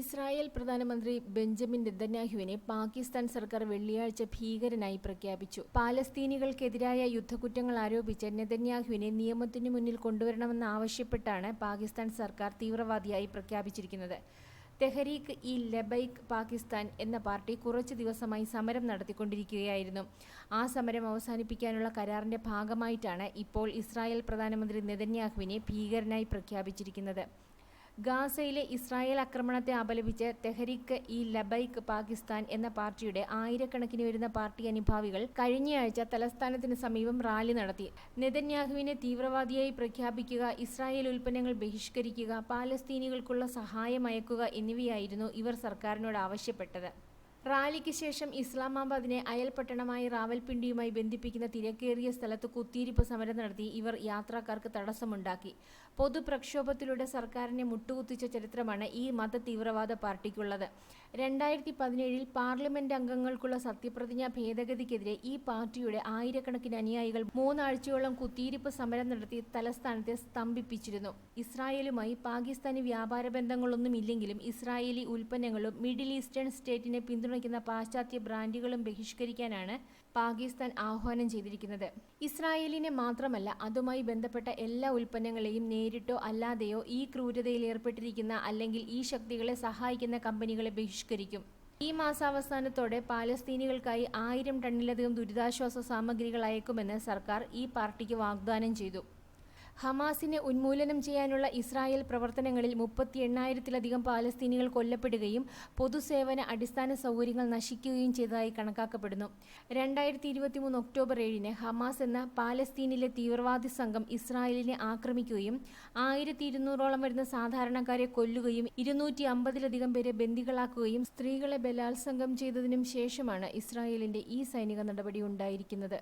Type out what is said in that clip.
Israel പ്രധാനമന്ത്രി Benjamin നെതന്യാഹുവിനെ Pakistan സർക്കാർ വെള്ളിയാഴ്ച ഭീകരനായി പ്രഖ്യാപിച്ചു. പാലസ്തീനികൾക്കെതിരായ യുദ്ധക്കുറ്റങ്ങൾ ആരോപിച്ച് നെതന്യാഹുവിനെ നിയമത്തിനു മുന്നിൽ കൊണ്ടുവരണമെന്ന് ആവശ്യപ്പെട്ടാണ് പാകിസ്ഥാൻ സർക്കാർ തീവ്രവാദിയായി പ്രഖ്യാപിച്ചിരിക്കുന്നത്. തെഹരീക്ക് ഇ ലബൈക്ക് പാകിസ്ഥാൻ എന്ന പാർട്ടി കുറച്ചു ദിവസമായി സമരം നടത്തിക്കൊണ്ടിരിക്കുകയായിരുന്നു. ആ സമരം അവസാനിപ്പിക്കാനുള്ള കരാറിന്റെ ഭാഗമായിട്ടാണ് ഇപ്പോൾ ഇസ്രായേൽ പ്രധാനമന്ത്രി നെതന്യാഹുവിനെ ഭീകരനായി പ്രഖ്യാപിച്ചിരിക്കുന്നത്. ഗാസയിലെ ഇസ്രായേൽ ആക്രമണത്തെ അപലപിച്ച് തെഹരിക്ക് ഇ ലബൈക്ക് പാകിസ്ഥാൻ എന്ന പാർട്ടിയുടെ ആയിരക്കണക്കിന് വരുന്ന പാർട്ടി അനുഭാവികൾ കഴിഞ്ഞയാഴ്ച തലസ്ഥാനത്തിന് സമീപം റാലി നടത്തി. നെതന്യാഹുവിനെ തീവ്രവാദിയായി പ്രഖ്യാപിക്കുക ഇസ്രായേൽ ഉൽപ്പന്നങ്ങൾ ബഹിഷ്കരിക്കുക പാലസ്തീനികൾക്കുള്ള സഹായം അയക്കുക എന്നിവയായിരുന്നു ഇവർ സർക്കാരിനോട് ആവശ്യപ്പെട്ടത്. റാലിക്ക് ശേഷം ഇസ്ലാമാബാദിനെ അയൽപട്ടണമായി റാവൽപിണ്ടിയുമായി ബന്ധിപ്പിക്കുന്ന തിരക്കേറിയ സ്ഥലത്ത് കുത്തിയിരിപ്പ് സമരം നടത്തി ഇവർ യാത്രക്കാർക്ക് തടസ്സമുണ്ടാക്കി. പൊതുപ്രക്ഷോഭത്തിലൂടെ സർക്കാരിനെ മുട്ടുകുത്തിച്ച ചരിത്രമാണ് ഈ മത തീവ്രവാദ പാർട്ടിക്കുള്ളത്. രണ്ടായിരത്തി പതിനേഴിൽ പാർലമെന്റ് അംഗങ്ങൾക്കുള്ള സത്യപ്രതിജ്ഞാ ഭേദഗതിക്കെതിരെ ഈ പാർട്ടിയുടെ ആയിരക്കണക്കിന് അനുയായികൾ മൂന്നാഴ്ചയോളം കുത്തിയിരിപ്പ് സമരം നടത്തി തലസ്ഥാനത്തെ സ്തംഭിപ്പിച്ചിരുന്നു. ഇസ്രായേലുമായി പാകിസ്ഥാനി വ്യാപാര ബന്ധങ്ങളൊന്നുമില്ലെങ്കിലും ഇസ്രായേലി ഉൽപ്പന്നങ്ങളും മിഡിൽ ഈസ്റ്റേൺ സ്റ്റേറ്റിനെ പിന്തുണയ്ക്കുന്ന പാശ്ചാത്യ ബ്രാൻഡുകളും ബഹിഷ്കരിക്കാനാണ് പാകിസ്ഥാൻ ആഹ്വാനം ചെയ്തിരിക്കുന്നത്. ഇസ്രായേലിനെ മാത്രമല്ല അതുമായി ബന്ധപ്പെട്ട എല്ലാ ഉൽപ്പന്നങ്ങളെയും നേരിട്ടോ അല്ലാതെയോ ഈ ക്രൂരതയിൽ ഏർപ്പെട്ടിരിക്കുന്ന അല്ലെങ്കിൽ ഈ ശക്തികളെ സഹായിക്കുന്ന കമ്പനികളെ ബഹിഷ്കരിക്കും. ഈ മാസാവസാനത്തോടെ പാലസ്തീനികൾക്കായി ആയിരം ടണ്ണിലധികം ദുരിതാശ്വാസ സാമഗ്രികൾ അയക്കുമെന്ന് സർക്കാർ ഈ പാർട്ടിക്ക് വാഗ്ദാനം ചെയ്തു. ഹമാസിനെ ഉന്മൂലനം ചെയ്യാനുള്ള ഇസ്രായേൽ പ്രവർത്തനങ്ങളിൽ മുപ്പത്തി എണ്ണായിരത്തിലധികം പാലസ്തീനികൾ കൊല്ലപ്പെടുകയും പൊതുസേവന അടിസ്ഥാന സൗകര്യങ്ങൾ നശിക്കുകയും ചെയ്തതായി കണക്കാക്കപ്പെടുന്നു. രണ്ടായിരത്തി ഇരുപത്തിമൂന്ന് ഒക്ടോബർ ഏഴിന് ഹമാസ് എന്ന പാലസ്തീനിലെ തീവ്രവാദി സംഘം ഇസ്രായേലിനെ ആക്രമിക്കുകയും ആയിരത്തി ഇരുന്നൂറോളം വരുന്ന സാധാരണക്കാരെ കൊല്ലുകയും ഇരുന്നൂറ്റി അമ്പതിലധികം പേരെ ബന്ദികളാക്കുകയും സ്ത്രീകളെ ബലാത്സംഗം ചെയ്തതിനും ശേഷമാണ് ഇസ്രായേലിന്റെ ഈ സൈനിക നടപടി ഉണ്ടായിരിക്കുന്നത്.